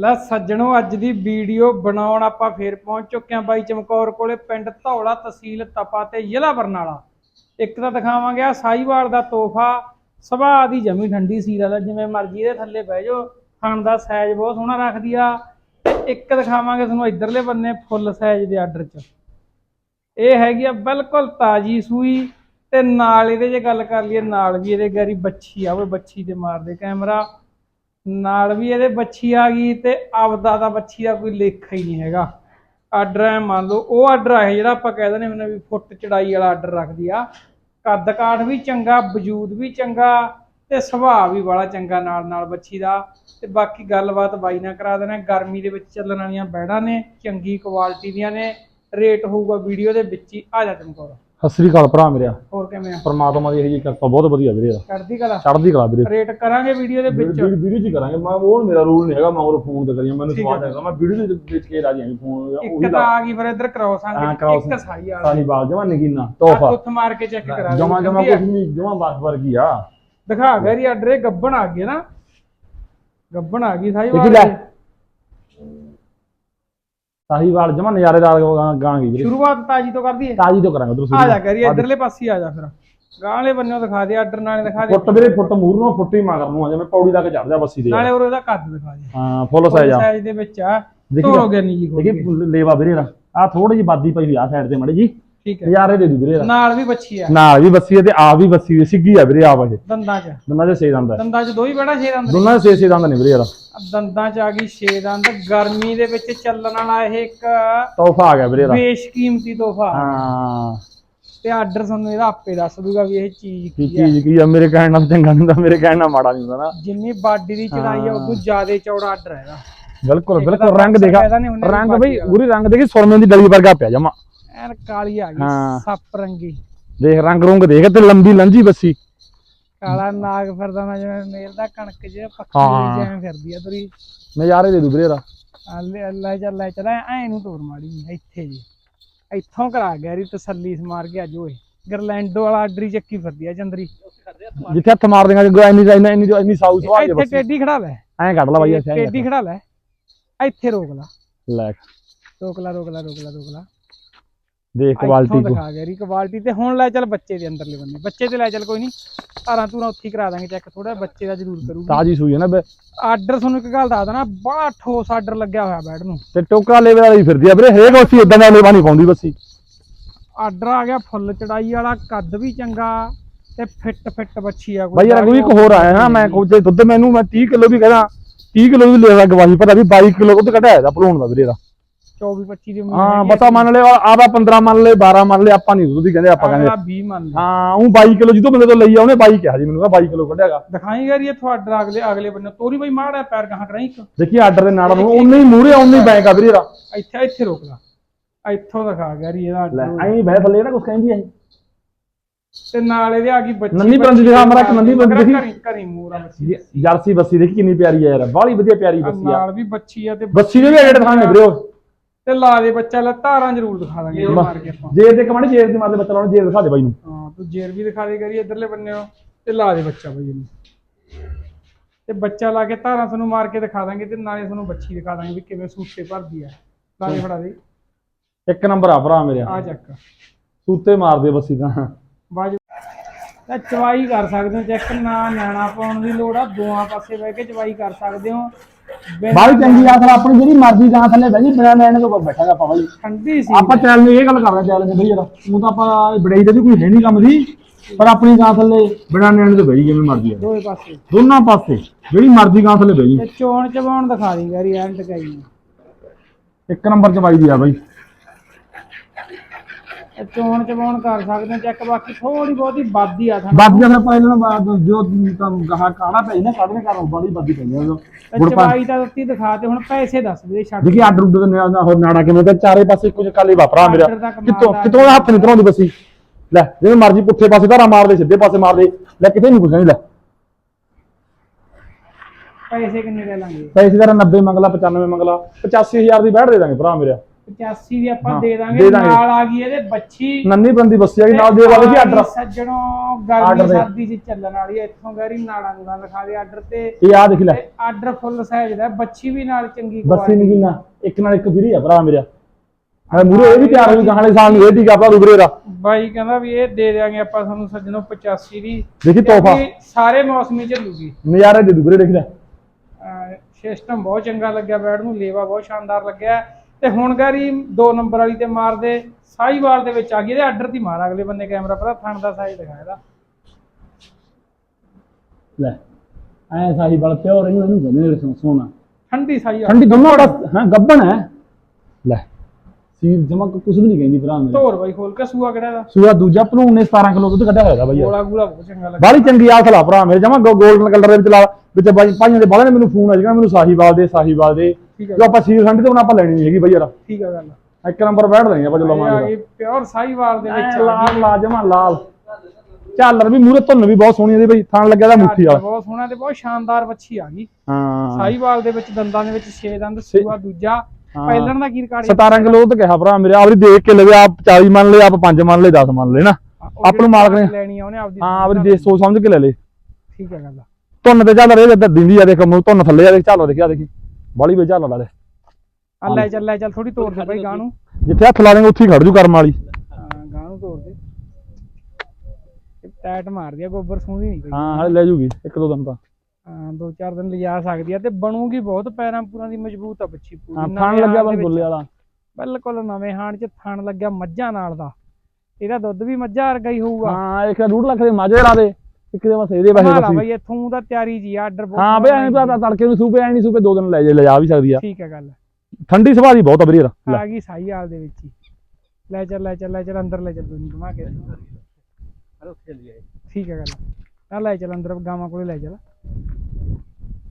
ਲੈ ਸੱਜਣੋ, ਅੱਜ ਦੀ ਵੀਡੀਓ ਬਣਾਉਣ ਆਪਾਂ ਫੇਰ ਪਹੁੰਚ ਚੁੱਕੇ ਹਾਂ ਬਾਈ ਚਮਕੌਰ ਕੋਲੇ, ਪਿੰਡ ਧੌਲਾ ਤਹਿਸੀਲ ਤਪਾ ਤੇ ਜ਼ਿਲ੍ਹਾ ਬਰਨਾਲਾ। ਇੱਕ ਤਾਂ ਦਿਖਾਵਾਂਗੇ ਆ ਸਾਈਵਾਲ ਦਾ ਤੋਹਫਾ ਸੁਭਾਅ ਦੀ ਜਮੀ ਠੰਡੀ ਸੀਰਲ ਹੈ ਜਿਵੇਂ ਮਰਜ਼ੀ ਇਹਦੇ ਥੱਲੇ ਬਹਿ ਜਾਓ ਖਾਣ ਦਾ ਸਾਈਜ਼ ਬਹੁਤ ਸੋਹਣਾ ਰੱਖਦੀ ਆ। ਤੇ ਇੱਕ ਦਿਖਾਵਾਂਗੇ ਤੁਹਾਨੂੰ ਇਧਰਲੇ ਬੰਨੇ ਫੁੱਲ ਸਾਈਜ਼ ਦੇ ਆਰਡਰ 'ਚ। ਇਹ ਹੈਗੀ ਆ ਬਿਲਕੁਲ ਤਾਜੀ ਸੂਈ ਤੇ ਨਾਲ ਇਹਦੇ ਜੇ ਗੱਲ ਕਰ ਲਈਏ, ਨਾਲ ਵੀ ਇਹਦੇ ਗਰੀ ਬੱਛੀ ਆ, ਉਹ ਬੱਚੀ ਤੇ ਮਾਰਦੇ ਕੈਮਰਾ। ਨਾਲ ਵੀ ਇਹਦੇ ਬੱਚੀ ਆ ਗਈ ਤੇ ਆਪਦਾ ਦਾ ਬੱਚੀ ਦਾ ਕੋਈ ਲੇਖਾ ਹੀ ਨਹੀਂ ਹੈਗਾ। ਆਰਡਰ ਹੈ ਮੰਨ ਲਓ, ਉਹ ਆਰਡਰ ਆ ਜਿਹੜਾ ਆਪਾਂ ਕਹਿ ਦਿੰਦੇ ਹੁੰਦੇ ਵੀ ਫੁੱਟ ਚੜਾਈ ਵਾਲਾ ਆਰਡਰ ਰੱਖਦੀ ਆ। ਕੱਦ ਕਾਠ ਵੀ ਚੰਗਾ, ਵਜੂਦ ਵੀ ਚੰਗਾ ਤੇ ਸੁਭਾਅ ਵੀ ਬੜਾ ਚੰਗਾ ਨਾਲ ਨਾਲ ਬੱਚੀ ਦਾ। ਤੇ ਬਾਕੀ ਗੱਲਬਾਤ ਬਾਈ ਨਾਲ ਕਰਾ ਦੇਣਾ, ਗਰਮੀ ਦੇ ਵਿੱਚ ਚੱਲਣ ਵਾਲੀਆਂ ਬੈੜਾਂ ਨੇ, ਚੰਗੀ ਕੁਆਲਿਟੀ ਦੀਆਂ ਨੇ। ਰੇਟ ਹੋਊਗਾ ਵੀਡੀਓ ਦੇ ਵਿੱਚ ਹੀ। ਆ ਜਾ ਚਮਕੌਰ ਸਤਿ ਸ੍ਰੀ ਅਕਾਲ ਭਰਾ ਮੇਰਿਆ। ਹੋਰ ਕਿਵੇਂ ਆ? ਪਰਮਾਤਮਾ ਦੀ ਇਹ ਜੀ ਕਿਰਪਾ ਬਹੁਤ ਵਧੀਆ ਵੀਰੇ ਦਾ ਕਰਦੀ ਕਲਾ? ਚੜ੍ਹਦੀ ਕਲਾ ਵੀਰੇ। ਰੇਟ ਕਰਾਂਗੇ ਵੀਡੀਓ ਦੇ ਵਿੱਚ? ਵੀਡੀਓ ਚ ਹੀ ਕਰਾਂਗੇ। ਮੈਂ ਉਹ ਮੇਰਾ ਰੂਲ ਨਹੀਂ ਹੈਗਾ ਮੈਂ ਉਹ ਫੋਨ ਤੇ ਕਰੀਏ ਮੈਨੂੰ ਸਵਾਦ ਹੈ। ਹੈਗਾ। ਮੈਂ ਵੀਡੀਓ ਦੇ ਵਿੱਚ ਕੇ ਰਾਜੀ ਹਾਂ ਫੋਨ ਇੱਕ ਤਾਂ ਆ ਗਈ ਫਿਰ ਇੱਧਰ ਕ੍ਰੋਸ ਹਾਂ, ਆਂਗੇ cross ਇੱਕ ਸਾਈ ਵਾਲਾ ਸਾਲੀ ਬਾਲ ਜਮਾ ਨਗੀਨਾ ਆ ਤੋਹਫਾ ਤੁੱਥ ਮਾਰ ਕੇ ਚੈੱਕ ਕਰਾ। ਜਮਾ ਜਮਾ। ਕੁਝ ਨਹੀਂ ਜਮਾ ਬਸ ਵਰਗੀ ਆ। ਦਿਖਾ ਗਰੀ ਆਰਡਰ ਇਹ ਗੱਬਣ ਆ ਗਈ ਨਾ। ਗੱਬਣ ਆ ਗਈ ਸਾਈ ਲੈ। ਸਾਹੀਵਾਲ ਜਮਾ ਨਜ਼ਾਰੇਦਾਰ ਗਾਂਗੀ ਵੀਰੇ। ਸ਼ੁਰੂਆਤ ਤਾਜੀ ਤੋਂ ਕਰਦੀ ਹੈ? ਤਾਜੀ ਤੋਂ ਕਰਾਂਗੇ ਤੁਸੀਂ ਆ ਜਾ ਕਰੀ ਇਧਰਲੇ ਪਾਸੇ ਆ ਜਾ ਫਿਰ। ਗਾਂਲੇ ਬੰਨਿਓ ਦਿਖਾ ਦੇ ਆਰਡਰ ਨਾਲੇ ਦਿਖਾ ਦੇ। ਫੁੱਟ ਵੀਰੇ ਫੁੱਟ ਮੂਰ ਨੂੰ ਫੁੱਟੀ ਮਗਰ ਨੂੰ ਆ ਜਿਵੇਂ ਪੌੜੀ ਤੱਕ ਚੜ ਜਾ ਬੱਸੀ ਦੇ ਨਾਲੇ ਉਹ ਇਹਦਾ ਕੱਦ ਦਿਖਾ ਦੇ। ਹਾਂ ਫੁੱਲ ਸਾਈਜ਼ ਆ। ਸਾਈਜ਼ ਦੇ ਵਿੱਚ ਆ। ਦੇਖੀ ਜੀ ਲੇਵਾ ਵੀਰੇ ਆ ਥੋੜੀ ਜੀ ਬਾਦੀ ਪਈ ਹੋਈ ਆ ਸਾਈਡ ਤੇ ਮੜੀ ਜੀ ਠੀਕ ਹੈ। ਨਜ਼ਾਰੇ ਦੇ ਦੂ ਵੀਰੇ ਨਾਲ ਵੀ ਬੱਚੀ ਆ। ਨਾਲ ਵੀ ਬੱਸੀ ਹੈ ਤੇ ਆਪ ਵੀ ਬੱਸੀ ਹੈ ਸਿੱਗੀ ਆ ਵੀਰੇ ਆਪ ਇਹ। ਦੰਦਾਂ 'ਚ। ਦੋਨਾਂ ਦੇ ਛੇ ਦੰਦ ਹੈ ਦੰਦਾਂ 'ਚ ਦੋ ਹੀ ਬੜਾ ਛੇ ਦੰਦ ਦੋਨਾਂ ਦੇ ਛੇ ਛੇ ਦੰਦ ਨੇ ਵੀਰੇ ਯਾਰ ਦੰਦਾਂ 'ਚ ਆ ਗਈ ਛੇ ਦੰਦ। ਗਰਮੀ ਦੇ ਵਿੱਚ ਚੱਲਣ ਵਾਲਾ ਇਹ ਇੱਕ ਤੋਹਫਾ ਆ ਗਿਆ ਵੀਰੇ ਦਾ ਬੇਸ਼ਕੀਮਤੀ ਤੋਹਫਾ। ਹਾਂ। ਤੇ ਆਰਡਰ ਤੁਹਾਨੂੰ ਇਹਦਾ ਆਪੇ ਦੱਸ ਦੂਗਾ ਵੀ ਇਹ ਚੀਜ਼ ਕੀ ਕੀ ਹੈ ਚੀਜ਼ ਕੀ ਆ ਮੇਰੇ ਕਹਿਣ ਨਾਲ ਚੰਗਾ ਨਹੀਂ ਹੁੰਦਾ ਮੇਰੇ ਕਹਿਣ ਨਾਲ ਮਾੜਾ ਨਹੀਂ ਹੁੰਦਾ ਨਾ। ਜਿੰਨੀ ਬਾਡੀ ਦੀ ਚੜਾਈ ਆ। ਉਦੋਂ ਜ਼ਿਆਦਾ ਚੌੜਾ ਆਰਡਰ ਹੈਗਾ ਬਿਲਕੁਲ ਬਿਲਕੁਲ ਰੰਗ ਦੇਖਾ। ਵੀ ਰੰਗ ਬਈ। ਪੂਰੀ ਰੰਗ ਦੇਖੀ ਸੁਰਮੇ ਦੀ ਡਲੀ ਵਰਗਾ ਪਿਆ ਜਮਾ। ਐਨ ਕਾਲੀ ਆ ਗਈ ਹਾਂ। ਸੱਪ ਰੰਗੀ। ਦੇਖ ਰੰਗ ਰੁੰਗ ਦੇਖ ਤੇ ਲੰਬੀ ਲੰਜੀ ਬੱਸੀ। ਕਾਲਾ ਨਾਗ ਫਿਰਦਾ ਨਾ ਜਿਵੇਂ ਮੇਲ ਦਾ ਕਣਕ ਪੱਖੀ ਹਾਂ। ਜਿਵੇਂ ਫਿਰਦੀ ਆ ਤੁਰੀ। ਨਜ਼ਾਰੇ ਦੇ ਦੂ ਵੀਰੇ ਦਾ ਅੱਲੇ ਅੱਲਾ ਚੱਲ ਲੈ ਚਲਾ ਐ ਨੂੰ ਤੋਰ ਮਾੜੀ ਜਿਹੀ, ਇੱਥੇ ਜੀ। ਇੱਥੋਂ ਕਰਾ ਗਿਆ ਰੀ ਤਸੱਲੀ ਸਮਾਰ ਕੇ ਅੱਜ ਓਏ। ਗਰਲੈਂਡੋ ਵਾਲਾ ਆਰਡਰ ਹੀ ਚੱਕੀ ਫਿਰਦੀ ਆ ਚੰਦਰੀ। ਜਿੱਥੇ ਹੱਥ ਮਾਰ ਦੇਗਾ ਜੋ ਇੰਨੀ ਇੰਨੀ ਇੰਨੀ ਇੰਨੀ ਸਾਊ ਸਵਾ ਕੇ ਇੱਥੇ ਬੱਸੀ। ਖੜਾ ਲੈ। ਐਂ ਕੱਢ ਲਾ ਬਾਈ ਐਂ ਟੇਡੀ ਖੜਾ ਲੈ। ਇੱਥੇ ਰੋਕ ਲਾ। ਲੈ। ਰੋਕ ਲਾ ਰੋਕ ਲਾ ਰੋਕ ਲਾ ਰੋਕ ਲਾ। ਦੇਖ ਕੁਆਲਿਟੀ ਕੋ ਦਿਖਾ ਗਿਆ ਰੀ ਕੁਆਲਿਟੀ ਤੇ ਹੁਣ ਲੈ ਚੱਲ ਬੱਚੇ ਦੇ ਅੰਦਰਲੇ ਬੰਨੇ। ਬੱਚੇ ਤੇ ਲੈ ਚੱਲ ਕੋਈ ਨਹੀਂ ਧਾਰਾਂ ਧੂਰਾਂ ਉੱਥੇ ਹੀ ਕਰਾ ਦਾਂਗੇ ਚੈੱਕ ਥੋੜਾ ਬੱਚੇ ਦਾ ਜ਼ਰੂਰ ਕਰੂਗੀ। ਤਾਜੀ ਸੂਈ ਹੈ ਨਾ ਬੇ- ਆਰਡਰ ਤੁਹਾਨੂੰ ਇੱਕ ਗੱਲ ਦੱਸ ਦਣਾ ਬੜਾ ਠੋਸ ਆਰਡਰ ਲੱਗਿਆ ਹੋਇਆ ਬੈਡ ਨੂੰ। ਤੇ ਟੋਕਰਾ ਲੈਵਲ ਵਾਲੀ ਫਿਰਦੀ ਆ ਵੀਰੇ ਹਰੇਕ ਉਸੇ ਇਦਾਂ ਦਾ ਲੇਵਾ ਨਹੀਂ ਪਾਉਂਦੀ ਬੱਸੀ ਆਰਡਰ ਆ ਗਿਆ ਫੁੱਲ ਚੜਾਈ ਵਾਲਾ ਕੱਦ ਵੀ ਚੰਗਾ ਤੇ ਫਿੱਟ ਫਿੱਟ ਬੱਚੀ ਆ ਬਾਈ ਯਾਰ ਕੋਈ ਇੱਕ ਹੋਰ ਆਇਆ ਨਾ ਮੈਂ ਕੋਈ ਦੁੱਧ ਮੈਨੂੰ ਮੈਂ 30 ਕਿਲੋ ਵੀ ਕਹਦਾ 30 ਕਿਲੋ ਵੀ ਲੈਦਾ ਗਵਾਹੀ ਪਤਾ ਵੀ 22 ਕਿਲੋ ਦੁੱਧ ਕੱਢਿਆ ਇਹਦਾ ਭਲੂਣ ਦਾ ਵੀਰੇ ਦਾ। 24 25 ਦੀ ਉਮਰ ਹਾਂ ਬਤਾ ਮੰਨ ਲੈ ਆਦਾ 15 ਮੰਨ ਲੈ 12 ਮੰਨ ਲੈ ਆਪਾਂ ਨਹੀਂ ਦੁੱਧ ਦੀ ਕਹਿੰਦੇ ਆਪਾਂ ਕਹਿੰਦੇ ਅਗਲਾ 20 ਮੰਨ ਲੈ ਹਾਂ ਉਹ 22 ਕਿਲੋ ਜਿੱਦੋਂ ਬੰਦੇ ਤੋਂ ਲਈ ਆ ਉਹਨੇ 22 ਕਿਹਾ ਜੀ ਮੈਨੂੰ ਕਹਿੰਦਾ 22 ਕਿਲੋ ਕੱਢਿਆਗਾ ਦਿਖਾਈ ਗਈ ਇਹ ਤੁਹਾਡਾ ਅਗਲੇ ਅਗਲੇ ਬੰਨੇ ਤੋਰੀ ਬਈ ਮਾੜਾ ਪੈਰ ਕਹਾਂ ਕਰਾਈ ਇੱਕ। ਦੇਖੀ ਆਰਡਰ ਦੇ ਨਾਲ ਨੂੰ ਉਨੇ ਹੀ ਮੂਰੇ ਉਨੇ ਹੀ ਬੈਂਕ ਆ ਵੀਰੇ ਦਾ ਇੱਥੇ ਇੱਥੇ ਰੋਕ ਲਾ ਇੱਥੋਂ ਦਿਖਾ ਗਿਆ ਰੀ ਇਹਦਾ ਲੈ order। ਐਂ ਬਹਿ ਥੱਲੇ ਨਾ ਕੁਝ ਕਹਿੰਦੀ ਐ ਤੇ ਨਾਲ ਇਹਦੇ ਆ ਗਈ ਬੱਚੀ ਨੰਨੀ ਪਰੰਦੀ ਦਿਖਾ ਮੇਰਾ ਇੱਕ ਨੰਨੀ ਪਰੰਦੀ ਦੇਖੀ। ਘਰੀ ਮੂਰਾ ਬੱਚੀ ਜਰਸੀ ਬੱਸੀ ਦੇਖੀ ਕਿੰਨੀ ਪਿਆਰੀ ਆ ਯਾਰ ਬਾਹਲੀ ਵਧੀਆ ਪਿਆਰੀ ਆ ਬੱਸੀ ਆ। ਨਾਲ ਵੀ ਬੱਚੀ ਆ ਤੇ ਬੱਸੀ ਦੇ ਵੀ ਐਡੇ ਦਿਖਾਣੇ ਵੀਰੇ ਉਹ। ਤੇ ਲਾ ਦੇ ਬੱਚਾ ਲੈ ਧਾਰਾਂ ਜ਼ਰੂਰ ਦਿਖਾ ਦਾਂਗੇ ਇਹ ਮਾਰ ਕੇ ਆਪਾਂ। ਜੇਰ ਦੇ ਕਮਾਂਡ ਜੇਰ ਦੇ ਮਾਰਦੇ ਬੱਚਾ ਲਾਉਣ ਜੇਰ ਦਿਖਾ ਦੇ ਬਾਈ ਨੂੰ। ਹਾਂ ਤੂੰ ਜੇਰ ਵੀ ਦਿਖਾ ਦੇ ਕਰੀ ਇਧਰਲੇ ਬੰਨੇ ਹੋ ਤੇ ਲਾ ਦੇ ਬੱਚਾ ਬਈ ਇਹਨੂੰ। ਤੇ ਬੱਚਾ ਲਾ ਕੇ ਧਾਰਾਂ ਤੁਹਾਨੂੰ ਮਾਰ ਕੇ ਦਿਖਾ ਦਾਂਗੇ ਤੇ ਨਾਲੇ ਤੁਹਾਨੂੰ ਬੱਚੀ ਦਿਖਾ ਦਾਂਗੇ ਵੀ ਕਿਵੇਂ ਸੂਟੇ ਭਰਦੀ ਆ। ਲਾ ਦੇ ਫੜਾ ਦੇ। ਇੱਕ ਨੰਬਰ ਆ ਭਰਾ ਮੇਰੇ। ਆ ਚੱਕ। ਸੂਤੇ ਮਾਰਦੇ ਬੱਸੀ ਤਾਂ। ਬਾਜੂ। ਤਾਂ ਚਵਾਈ ਕਰ ਸਕਦੇ ਹੋ ਚੈੱਕ ਨਾ ਨਿਆਣਾ ਪਾਉਣ ਦੀ ਲੋੜ ਆ ਦੋਆਂ ਪਾਸੇ ਬਹਿ ਕੇ ਚਵਾਈ ਕਰ ਸਕਦੇ ਹੋ। ਬਾਈ ਚੰਗੀ ਆ ਫਿਰ ਆਪਣੀ ਜਿਹੜੀ ਮਰਜ਼ੀ ਜਾਂ ਥੱਲੇ ਬਹਿ ਜੀ ਬਿਨਾਂ ਲੈਣ ਤੋਂ ਬੈਠਾਗਾ ਆਪਾਂ ਬਾਈ। ਠੰਡੀ ਸੀ। ਆਪਾਂ ਚੈਨਲ ਨੂੰ ਇਹ ਗੱਲ ਕਰ ਰਹੇ ਚੈਨਲ ਬਈ ਯਾਰ ਉਹ ਤਾਂ ਆਪਾਂ ਬੜਾਈ ਦਾ ਵੀ ਕੋਈ ਹੈ ਨਹੀਂ ਕੰਮ ਦੀ ਪਰ ਆਪਣੀ ਗਾਂ ਥੱਲੇ ਬਿਨਾਂ ਲੈਣ ਤੋਂ ਬਹਿ ਜਿਵੇਂ ਮਰਜ਼ੀ ਆ। ਦੋਏ ਪਾਸੇ। ਦੋਨਾਂ ਪਾਸੇ ਜਿਹੜੀ ਮਰਜ਼ੀ ਗਾਂ ਥੱਲੇ ਬਹਿ ਜੀ। ਤੇ ਚੋਣ ਚਵਾਉਣ ਦਿਖਾ ਦੀ ਗਰੀ ਐਂਡ ਟਕਾਈ ਇੱਕ ਨੰਬਰ ਚ ਬਾਈ ਦੀ ਆ ਬਾਈ। ਚੋਣ ਚਵਾਉਣ ਕਰ ਸਕਦੇ ਹੋ ਚੈੱਕ ਬਾਕੀ ਥੋੜੀ ਬਹੁਤੀ ਹੀ ਆ ਥਾਂ। ਬਾਕੀ ਫਿਰ ਆਪਾਂ ਇਹਨਾਂ ਨੂੰ ਜੋ ਤਾਂ ਗਾਹ ਕਾਣਾ ਪੈ ਨਾ ਕੱਢਨੇ ਕਰ ਬੜੀ ਬਾਦੀ ਪਈ ਆ। ਪਾ ਚਵਾਈ ਤਾਂ ਦਿੱਤੀ ਦਿਖਾ ਤੇ ਹੁਣ ਪੈਸੇ ਦੱਸ ਦੇ ਛੱਡ ਦੇਖੀ ਆਰਡਰ ਉੱਡ ਦੇ ਹੋਰ ਨਾੜਾ ਕਿਵੇਂ ਤੇ ਚਾਰੇ ਪਾਸੇ ਕੁਝ ਕਾਲੀ ਵਾਪਰਾ ਮੇਰਾ। ਦਾ ਕਿਤੋਂ। ਕਿਤੋਂ ਹੱਥ ਨਹੀਂ ਧਰਾਉਂਦੀ ਬਸੀ? ਲੈ ਜਿਵੇਂ ਮਰਜ਼ੀ ਪੁੱਠੇ ਪਾਸੇ ਧਾਰਾ ਮਾਰਦੇ ਸਿੱਧੇ ਪਾਸੇ ਮਾਰਦੇ ਲੈ ਕਿਤੇ ਨਹੀਂ ਕੁਛ ਨਹੀਂ ਲੈ। ਪੈਸੇ ਕਿੰਨੇ ਲੈ ਲਾਂਗੇ? ਪੈਸੇ ਦਾ 90 ਮੰਗਲਾ 95 ਮੰਗਲਾ 85000 ਦੀ ਬੈਠ ਦੇ ਦਾਂਗੇ ਭਰਾ ਮੇਰਾ। 85 ਦੀ ਆਪਾਂ ਹਾਂ, ਦੇ ਦੇ ਦਾਂਗੇ। ਦਾਂਗੇ। ਨਾਲ ਆ ਗਈ ਇਹਦੇ ਬੱਚੀ। ਨੰਨੀ ਬੰਦੀ ਬੱਸੀ ਆ ਗਈ ਨਾਲ ਦੇ ਵਾਲੇ ਜੀ ਆਰਡਰ। ਸੱਜਣੋਂ Order ਗਰਮੀ ਦੇ। ਸਰਦੀ ਚ ਚੱਲਣ ਵਾਲੀ ਹੈ ਇੱਥੋਂ ਗੈਰੀ ਨਾੜਾਂ ਨੂੜਾਂ ਲਿਖਾ ਦੇ ਆਰਡਰ ਤੇ। ਇਹ ਆ ਦੇਖ ਲੈ। ਆਰਡਰ ਫੁੱਲ ਸਾਈਜ਼ ਦਾ ਹੈ, ਬੱਚੀ ਵੀ ਨਾਲ ਚੰਗੀ ਬੱਸੀ quality ਨਹੀਂ ਕਿੰਨਾ ਇੱਕ ਨਾਲ ਇੱਕ ਫਰੀ ਆ ਭਰਾ ਮੇਰਾ। ਹਾਂ ਮੂਰੇ ਇਹ ਵੀ ਤਿਆਰ ਹੋਈ ਗਾਹਾਂ ਵਾਲੇ ਸਾਲ ਨੂੰ ਇਹ ਟੀਕਾ ਭਰਾ ਰੁਬਰੇ ਦਾ ਬਾਈ ਕਹਿੰਦਾ ਵੀ ਇਹ ਦੇ ਦਿਆਂਗੇ ਆਪਾਂ ਤੁਹਾਨੂੰ ਸੱਜਣੋਂ 85 ਦੀ। ਦੇਖੀ ਤੋਹਫਾ। ਕਿਉਂਕਿ ਸਾਰੇ ਮੌਸਮੀ ਚੱਲੂਗੀ। ਨਜ਼ਾਰੇ ਦੇ ਦੁਗਰੇ ਦੇਖ ਲੈ। ਸਿਸਟਮ ਬਹੁਤ ਚੰਗਾ ਲੱਗਿਆ ਬੈਡ ਨੂੰ ਲੇਵਾ ਬਹੁਤ ਸ਼ਾਨਦਾਰ ਲੱਗਿਆ। ਤੇ ਹੁਣ ਗਾਰੀ 2 ਨੰਬਰ ਵਾਲੀ ਤੇ ਮਾਰਦੇ ਸਾਈਵਾਲ ਦੇ ਵਿੱਚ ਆ ਗਈ ਇਹਦੇ ਆਰਡਰ ਦੀ ਮਾਰ ਅਗਲੇ ਬੰਨੇ ਕੈਮਰਾ ਪਰ ਥਣ ਦਾ ਸਾਈਜ਼ ਦਿਖਾ ਇਹਦਾ। ਲੈ ਐ ਸਾਹੀ ਬਲ ਪਿਓਰ ਇਹਨੂੰ ਇਹਨੂੰ ਕਹਿੰਦੇ ਨੇ ਸੋ- ਸੋਨਾ ਠੰਡੀ ਸਾਈ ਠੰਡੀ ਦੋਨੋਂ ਦਾ ਹਾਂ ਗੱਬਣ ਹੈ। ਲੈ ਸੀਰ ਜਮਾ ਕੁਝ ਵੀ ਨਹੀਂ ਕਹਿੰਦੀ ਭਰਾ ਮੇਰੇ ਧੋਰ ਬਾਈ ਖੋਲ ਕੇ ਸੂਆ ਕਿਹੜਾ ਦਾ ਸੂਆ ਦੂਜਾ ਭਲੂਣ ਨੇ 17 ਕਿਲੋ ਦੁੱਧ ਕੱਢਿਆ ਹੋਇਆ ਬਈ। ਗੋਲਾ ਗੂਲਾ ਬਹੁਤ ਚੰਗਾ ਲੱਗਿਆ ਬਾਲੀ ਚੰਗੀ ਆ ਖਲਾ ਭਰਾ ਮੇਰੇ ਜਮਾ 골ਡਨ ਕਲਰ ਦੇ ਵਿੱਚ ਲਾ ਵਿੱਚ ਬਾਈ ਭਾਈਆਂ ਦੇ ਬਾਲੇ ਨੇ ਮੈਨੂੰ ਫੋਨ ਆ ਜਾਗਾ ਮੈਨੂੰ ਸਾਹੀਵਾਲ ਦੇ ਸਾਹੀਵਾਲ ਦੇ। ਠੀਕ ਹੈ ਜੋ ਆਪਾਂ ਸੀਰ ਠੰਡੀ ਤੋਂ ਆਪਾਂ ਲੈਣੀ ਨਹੀਂ ਹੈਗੀ ਬਈ ਯਾਰ। ਠੀਕ ਹੈ ਗੱਲ ਇੱਕ ਨੰਬਰ ਬੈਠ ਲੈਣੀ ਆਪਾਂ ਜੋ ਇਹ ਆ ਲਵਾਂਗੇ ਗਈ ਪਿਓਰ ਸਾਈਵਾਲ ਦੇ ਵਿੱਚ ਲਾਲ ਲਾ ਜਮਾ ਲਾਲ ਝਾਲਰ ਵੀ ਮੂਰੇ ਧੁੰਨ ਵੀ ਬਹੁਤ ਸੋਹਣੀ ਇਹਦੀ ਬਈ ਥਣ ਲੱਗਿਆ ਦਾ ਮੁੱਠੀ ਵਾਲਾ। ਬਹੁਤ ਸੋਹਣਾ ਤੇ ਬਹੁਤ ਸ਼ਾਨਦਾਰ ਬੱਚੀ ਆ ਗਈ। ਹਾਂ। ਸਾਈਵਾਲ ਦੇ ਵਿੱਚ ਦੰਦਾਂ ਦੇ ਵਿੱਚ 6 ਦੰਦ ਸੂਆ ਦੂਜਾ। ਪਹਿਲਣ ਦਾ ਕੀ ਰਿਕਾਰਡ 17 ਕਿਲੋ ਤੇ ਕਿਹਾ ਭਰਾ ਮੇਰੇ ਆਪਦੀ ਦੇਖ ਕੇ ਲਵੇ ਆਪ 40 ਮੰਨ ਲਏ ਆਪ 5 ਮੰਨ ਲਏ 10 ਮੰਨ ਲਏ ਨਾ। ਆਪ ਨੂੰ ਮਾਲਕ ਨੇ ਲੈਣੀ ਆ ਉਹਨੇ ਆਪਦੀ ਹਾਂ ਆਪਦੀ ਦੇਖ ਸੋਚ ਸਮਝ ਕੇ ਲੈ ਲੇ। ਠੀਕ ਹੈ ਗੱਲ ਧੁੰਨ ਤੇ ਝਾਲਰ ਇਹ ਜਦ ਦਿੰਦੀ ਆ ਦੇਖ ਮੂੰਹ ਧੁੰਨ ਥੱਲੇ ਆ ਦੇਖ ਝਾਲਰ ਦੇਖਿਆ ਦੇਖੀ। ਬਾਲੀ ਵੇ ਝਾਲਰ ਲਾ ਲੈ ਆ ਲੈ ਚੱਲ ਲੈ ਚੱਲ ਥੋੜੀ ਤੋੜ ਦੇ ਬਾਈ ਗਾਂ ਨੂੰ। ਜਿੱਥੇ ਹੱਥ ਲਾ ਦੇਂਗੇ ਉੱਥੇ ਹੀ ਖੜ ਜੂ ਕਰਮ ਵਾਲੀ। ਹਾਂ ਗਾਂ ਨੂੰ ਤੋੜ ਦੇ। ਟੈਟ ਮਾਰਦੀ ਆ ਗੋਬਰ ਸੂੰਦੀ ਨਹੀਂ ਕੋਈ। ਹਾਂ ਹਲੇ ਲੈ ਜੂਗੀ ਇੱਕ ਦੋ ਦਿਨ ਤਾਂ। ਹਾਂ ਦੋ ਚਾਰ ਦਿਨ ਲਿਜਾ ਸਕਦੀ ਆ ਤੇ ਬਣੂਗੀ ਬਹੁਤ ਪੈਰਾਂ ਪੂਰਾਂ ਦੀ ਮਜ਼ਬੂਤ ਆ ਬੱਚੀ ਪੂਰੀ। ਥਣ ਲੱਗਿਆ ਬਸ। ਬੁੱਲੇ ਵਾਲਾ। ਬਿਲਕੁਲ ਨਵੇਂ ਹਾਣ ਚ ਥਣ ਲੱਗਿਆ ਮੱਝਾਂ ਨਾਲ ਦਾ। ਇਹਦਾ ਦੁੱਧ ਵੀ ਮੱਝਾਂ ਵਰਗਾ ਹੀ ਹੋਊਗਾ। ਹਾਂ ਇੱਕ ਡੂਢ ਲੱਖ ਦੇ ਮਾਝੇ ਲਾ ਦੇ। ਇੱਕ ਦੇ ਬਸ ਇਹਦੇ ਪੈਸੇ ਹਾਲਾ ਬਸ ਬਈ ਇੱਥੋਂ ਦਾ ਤਿਆਰੀ ਜੀ ਆਰਡਰ ਹਾਂ ਬਈ ਐਂ ਪਤਾ ਤੜਕੇ ਨੂੰ ਸੂਪੇ ਐ ਨਹੀਂ ਸੂਪੇ ਦੋ ਦਿਨ ਲੈ ਜੇ ਲਿਜਾ ਵੀ ਸਕਦੀ ਆ। ਠੀਕ ਹੈ ਗੱਲ। ਠੰਡੀ ਸੁਭਾਅ ਦੀ ਬਹੁਤ ਆ ਵੀਰੇ ਲੈ। ਆ ਗਈ ਸਾਈ ਹਾਲ ਦੇ ਵਿੱਚ ਹੀ। ਲੈ ਚੱਲ ਲੈ ਚੱਲ ਲੈ ਚੱਲ ਅੰਦਰ ਲੈ ਚੱਲ ਤੂੰ ਘੁਮਾ ਕੇ। ਠੀਕ ਹੈ ਗੱਲ। ਆ ਲੈ ਚੱਲ ਅੰਦਰ ਗਾਵਾਂ ਕੋਲੇ ਲੈ ਚੱਲ।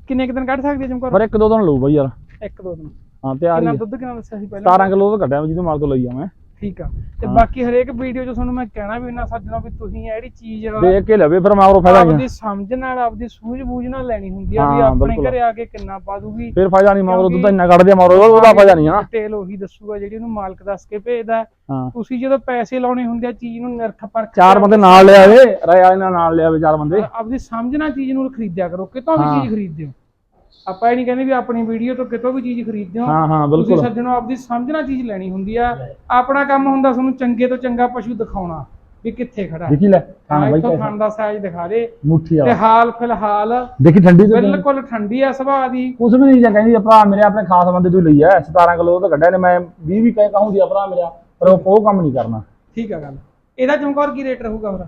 ਕਿੰਨੇ ਕੁ ਦਿਨ ਕੱਢ ਸਕਦੀ ਹੈ ਚਮਕੌਰ ਪਰ ਇੱਕ ਦੋ ਦਿਨ ਲਊ ਬਈ ਯਾਰ। ਇੱਕ ਦੋ ਦਿਨ। ਹਾਂ ਤਿਆਰ ਕਿੰਨਾ ਹੀ ਦੁੱਧ ਕਿੰਨਾ ਦੱਸਿਆ ਸੀ ਪਹਿਲਾਂ? 17 ਕਿਲੋ ਤਾਂ ਕੱਢਿਆ ਮੈਂ ਜਿਹਦੇ ਮਾਲ ਤੋਂ ਲਈ ਆ ਮੈਂ। ਠੀਕ ਆ ਤੇ ਹਾਂ। ਬਾਕੀ ਹਰੇਕ ਵੀਡੀਓ 'ਚ ਤੁਹਾਨੂੰ ਮੈਂ ਕਹਿਣਾ ਵੀ ਨਾ ਸੱਜਣਾ ਵੀ ਤੁਸੀਂ ਇਹ ਜਿਹੜੀ ਚੀਜ਼ ਆ, ਦੇਖ ਕੇ ਲਵੇ ਫਿਰ ਮੈਂ ਉਹ ਫਾਇਦਾ ਨਹੀਂ ਆਪਦੀ ਸਮਝ ਨਾਲ ਆਪਦੀ ਸੂਝ-ਬੂਝ ਨਾਲ ਲੈਣੀ ਹੁੰਦੀ ਆ ਵੀ ਹਾਂ, ਆਪਣੇ ਬਿਲਕੁਲ। ਘਰੇ ਆ ਕੇ ਕਿੰਨਾ ਪਾ ਦੂਗੀ ਫਿਰ ਫਾਇਦਾ ਨਹੀਂ ਮਗਰੋਂ ਦੁੱਧ ਇੰਨਾ ਕੱਢ ਦਿਆ ਮਗਰੋਂ ਉਹਦਾ ਫਾਇਦਾ ਨਹੀਂ ਹਾਂ ਡਿਟੇਲ ਉਹੀ ਦੱਸੂਗਾ ਜਿਹੜੀ ਉਹਨੂੰ ਮਾਲਕ ਦੱਸ ਕੇ ਭੇਜਦਾ ਹੈ। ਤੁਸੀਂ ਜਦੋਂ ਪੈਸੇ ਲਾਉਣੇ ਹੁੰਦੇ ਆ ਚੀਜ਼ ਨੂੰ ਨਿਰਖ ਪਰਖ ਚਾਰ ਕੇ ਬੰਦੇ ਨਾਲ ਲਿਆਵੇ ਰਾਏ ਵਾਲੇ ਨਾਲ ਨਾਲ ਲਿਆਵੇ ਚਾਰ ਬੰਦੇ ਆਪਦੀ ਸਮਝ ਨਾਲ ਚੀਜ਼ ਨੂੰ ਖਰੀਦਿਆ ਕਰੋ ਕਿਤੋਂ ਵੀ ਹਾਂ। ਚੀਜ਼ ਖਰੀਦਦੇ ਹੋ ਆਪਾਂ ਇਹ ਨਹੀਂ ਕਹਿੰਦੇ ਵੀ ਆਪਣੀ ਵੀਡੀਓ ਤੋਂ ਕਿਤੋਂ ਵੀ ਚੀਜ਼ ਖਰੀਦਦੇ ਹੋ। ਹਾਂ ਹਾਂ ਤੁਸੀਂ ਬਿਲਕੁਲ। ਸੱਜਣੋ ਆਪਦੀ ਸਮਝ ਨਾਲ ਚੀਜ਼ ਲੈਣੀ ਹੁੰਦੀ ਆ। ਆਪਣਾ ਕੰਮ ਹੁੰਦਾ ਤੁਹਾਨੂੰ ਚੰਗੇ ਤੋਂ ਚੰਗਾ ਪਸ਼ੂ ਦਿਖਾਉਣਾ ਵੀ ਕਿੱਥੇ ਖੜਾ। ਹੈ ਦੇਖੀ ਲੈ ਹਾਂ ਹਾਂ ਬਾਈ ਇੱਥੋਂ ਖਾਣ ਦਾ ਸਾਈਜ਼ ਦਿਖਾ ਦੇ। ਮੁੱਠੀ ਤੇ ਵਾਲਾ ਹਾਲ ਫਿਲਹਾਲ ਦੇਖੀ ਠੰਡੀ ਤੇ ਬਿਲਕੁਲ ਠੰਡੀ ਆ ਸੁਭਾਅ ਦੀ। ਕੁਛ ਵੀ ਨਹੀਂ ਜਾਂ ਕਹਿੰਦੀ ਆ ਭਰਾ ਮੇਰੇ ਆਪਣੇ ਖਾਸ ਬੰਦੇ ਤੋਂ ਹੀ ਲਈ ਐ 17 ਕਿਲੋ ਤਾਂ ਕੱਢਿਆ ਨੇ ਮੈਂ 20 ਵੀ ਕਹੇ ਕਹੂੰਦੀ ਆ ਭਰਾ ਮੇਰਾ ਪਰ ਉਹ ਉਹ ਕੰਮ ਨਹੀਂ ਕਰਨਾ। ਠੀਕ ਆ ਗੱਲ। ਇਹਦਾ ਚਮਕੌਰ ਕੀ ਰੇਟ ਰਹੂਗਾ ਫਿਰ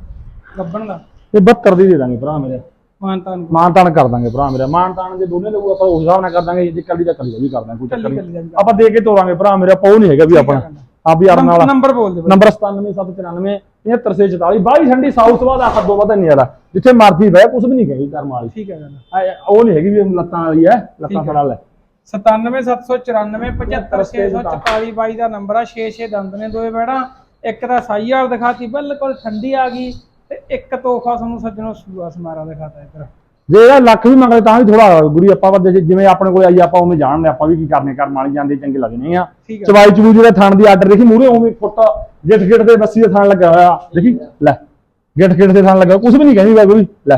ਗੱਬਣ ਦਾ। ਇਹ 72 ਦੀ ਦੇ ਦਾਂਗੇ ਭਰਾ ਮੇਰੇ। ਮਾਨਤਾਨ ਨੂੰ ਮਾਨ ਤਾਨ ਕਰ ਦਾਂਗੇ ਭਰਾ ਮੇਰੇ। ਮਾਨ ਤਾਨ ਦੇ ਦੋਨੇ ਲੋਕ ਆਪਾਂ ਉਸ ਹਿਸਾਬ ਨਾਲ ਕਰ ਦਾਂਗੇ ਜੇ ਕੱਲੀ ਦਾ ਕੱਲੀ ਵੀ ਕਰ ਦਾਂਗੇ ਕੋਈ ਚੱਕਰ ਨਹੀਂ। ਆਪਾਂ ਦੇ ਕੇ ਤੋਰਾਂਗੇ ਭਰਾ ਮੇਰਾ ਪਉ ਨਹੀਂ ਹੈਗਾ ਵੀ ਆਪਣਾ। ਆ ਵੀ ਅਰਨ ਵਾਲਾ। ਨੰਬਰ ਬੋਲ ਦੇ। ਨੰਬਰ 97794 73644 ਬਾਈ ਠੰਡੀ ਸਾਊਥ ਬਾਅਦ ਆਖਰ ਦੋ ਨਹੀਂ ਵਾਲਾ ਜਿੱਥੇ ਮਰਜ਼ੀ ਬਹਿ ਕੁਝ ਵੀ ਨਹੀਂ ਕਹੀ ਕਰਮ ਵਾਲੀ। ਠੀਕ ਹੈ ਗੱਲ ਉਹ ਨਹੀਂ ਹੈਗੀ ਵੀ ਲੱਤਾਂ ਵਾਲੀ ਹੈ ਲੱਤਾਂ ਫੜਾ ਲੈ। 97794 75644 ਬਾਈ ਦਾ ਨੰਬਰ ਆ 6-6 ਦੰਦ ਨੇ ਦੋਏ ਬੈੜਾ ਇੱਕ ਤਾਂ ਸਾਈਆਲ ਦਿਖਾਤੀ ਬਿਲਕੁਲ ਠੰਡੀ ਆ ਗਈ। ਤੇ ਇੱਕ ਤੋਹਫਾ ਤੁਹਾਨੂੰ ਸੱਜਣੋ ਸੂਆ ਸਮਾਰਾ ਦਿਖਾਤਾ ਇੱਧਰ। ਜੇ ਇਹ ਲੱਖ ਵੀ ਮੰਗਦੇ ਤਾਂ ਵੀ ਥੋੜਾ ਗੁਰੀ ਆਪਾਂ ਵੱਡੇ ਜਿਵੇਂ ਆਪਣੇ ਕੋਲ ਆਈ ਆਪਾਂ ਉਵੇਂ ਜਾਣਦੇ ਆਪਾਂ ਵੀ ਕੀ ਕਰਨੇ ਕਰਮ ਵਾਲੀ ਜਾਂਦੇ ਚੰਗੇ ਲੱਗਦੇ ਆ। ਠੀਕ ਹੈ ਚਵਾਈ ਜਿਹੜੇ ਥਣ ਦੀ ਆਰਡਰ ਦੇਖੀ ਮੂਰੇ ਉਵੇਂ ਫੁੱਟ ਗਿੱਟ ਗਿੱਟ ਦੇ ਬੱਸੀ ਦੇ ਥਣ ਲੱਗਿਆ ਹੋਇਆ। ਦੇਖੀ ਲੈ ਗਿੱਟ ਗਿੱਟ ਦੇ ਥਣ ਲੱਗਿਆ ਕੁਝ ਵੀ ਨਹੀਂ ਕਹਿੰਦੀ ਬਾਈ ਗੁਰੀ ਲੈ।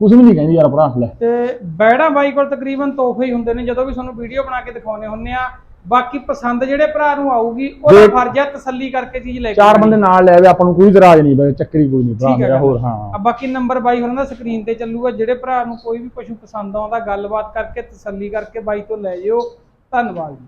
ਕੁਝ ਵੀ ਨਹੀਂ ਕਹਿੰਦੀ ਯਾਰ ਭਰਾ ਲੈ। ਤੇ ਬੈੜਾ ਬਾਈ ਕੋਲ ਤਕਰੀਬਨ ਤੋਹਫੇ ਹੀ ਹੁੰਦੇ ਨੇ ਜਦੋਂ ਵੀ ਤੁਹਾਨੂੰ ਵੀਡੀਓ ਬਣਾ ਕੇ ਦਿਖਾਉਨੇ ਹੁੰਨੇ ਆ ਬਾਕੀ ਪਸੰਦ ਜਿਹੜੇ ਭਰਾ ਨੂੰ ਆਊਗੀ ਉਹਦਾ ਫਰਜ਼ ਹੈ ਤਸੱਲੀ ਕਰਕੇ ਚੀਜ਼ ਲੈ ਕੇ ਚਾਰ। ਬੰਦੇ ਨਾਲ ਲੈ ਆਵੇ ਆਪਾਂ ਨੂੰ ਕੋਈ ਇਤਰਾਜ਼ ਨਹੀਂ ਬਈ ਚੱਕਰੀ ਕੋਈ ਨਹੀਂ ਭਰਾ ਮੇਰਾ। ਹੋਰ ਹਾਂ ਆ ਬਾਕੀ ਨੰਬਰ ਬਾਈ ਹੋਰਾਂ ਦਾ ਸਕਰੀਨ ਤੇ ਚੱਲੂਗਾ ਜਿਹੜੇ ਭਰਾ ਨੂੰ ਕੋਈ ਵੀ ਪਸ਼ੂ ਪਸੰਦ ਆਉਂਦਾ ਗੱਲਬਾਤ ਕਰਕੇ ਤਸੱਲੀ ਕਰਕੇ ਬਾਈ ਤੋਂ ਲੈ ਜਿਓ ਧੰਨਵਾਦ ਜੀ